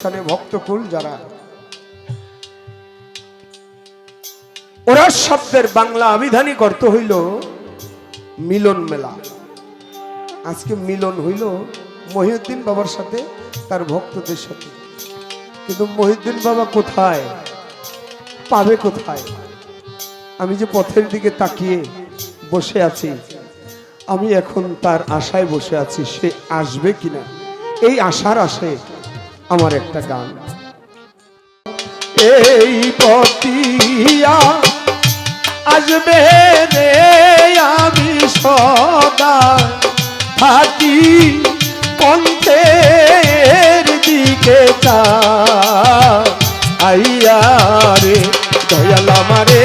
এখানে ভক্তকুল যারা। ওরা শব্দের বাংলা আবিধানিক অর্থ হইল মিলন মেলা। আজকে মিলন হইল মহিউদ্দিন বাবার সাথে তার ভক্তদের সাথে। কিন্তু মহিউদ্দিন বাবা কোথায়? পাবে কোথায়? আমি যে পথের দিকে তাকিয়ে বসে আছি, আমি এখন তার আশায় বসে আছি, সে আসবে কিনা? এই আশার আশে আমার একটা গান। এই পতিয়া আসবে রে আমি সদা থাকি পন্থের দিকে আইয়া রে, দয়াল আমারে।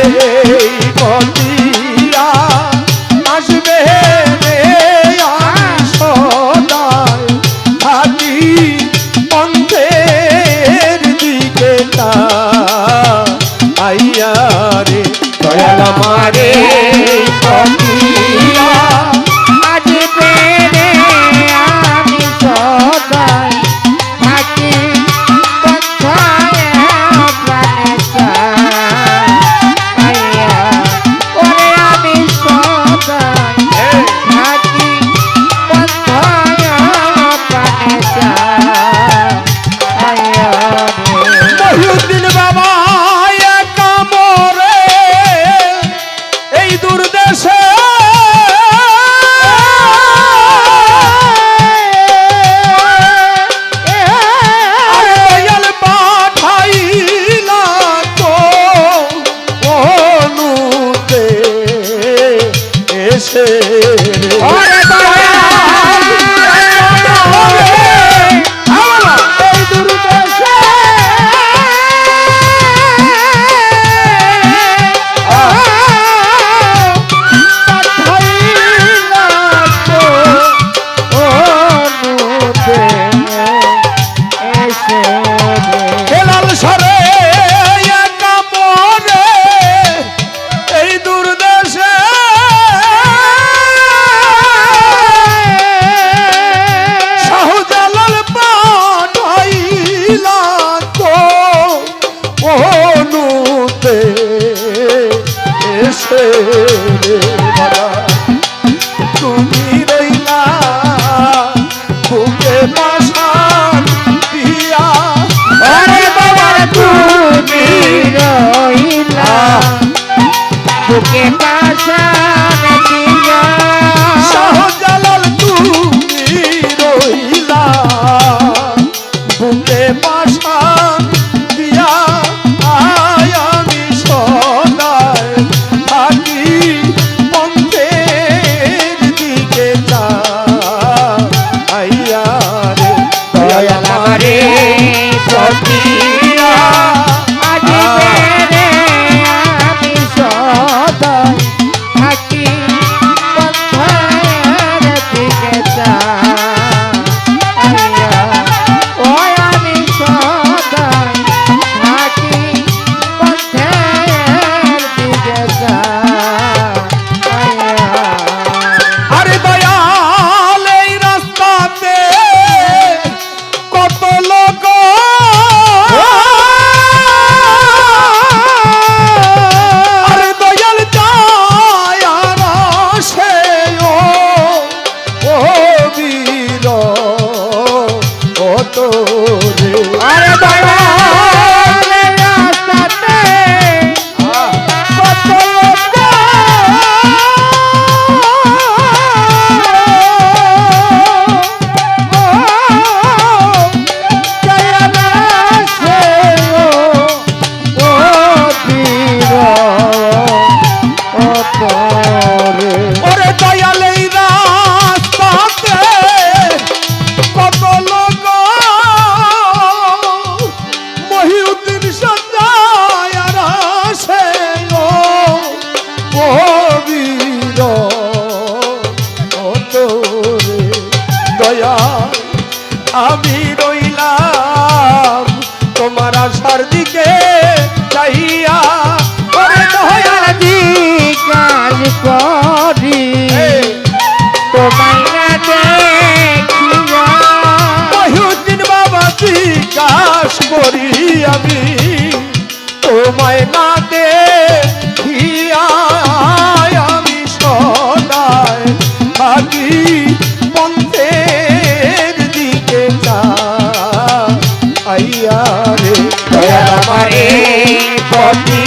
আমারে সরে একা মরে এই দুর্দেশে। শাহজালাল পাঠাইলা তো অনুতে এসে পাশান দিয়া আয় जी के कहिया अरे दयाल जी काज करी तो मैंने देखिया बहुत दिन बाबा जी काश करी अभी तो मैंने ஐயா Amarim, Potim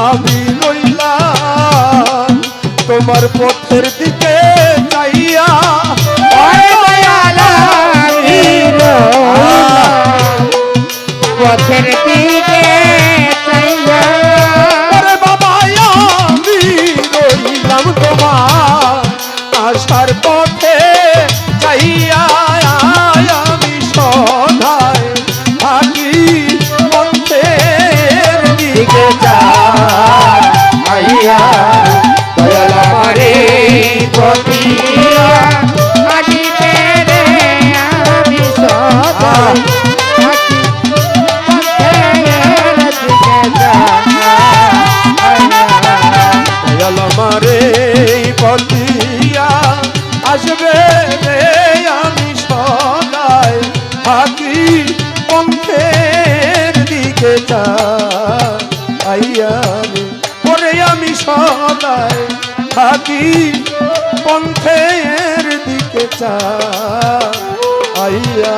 sabe. আমি পরে আমি সদাই থাকি পন্থের দিকে চা আইয়া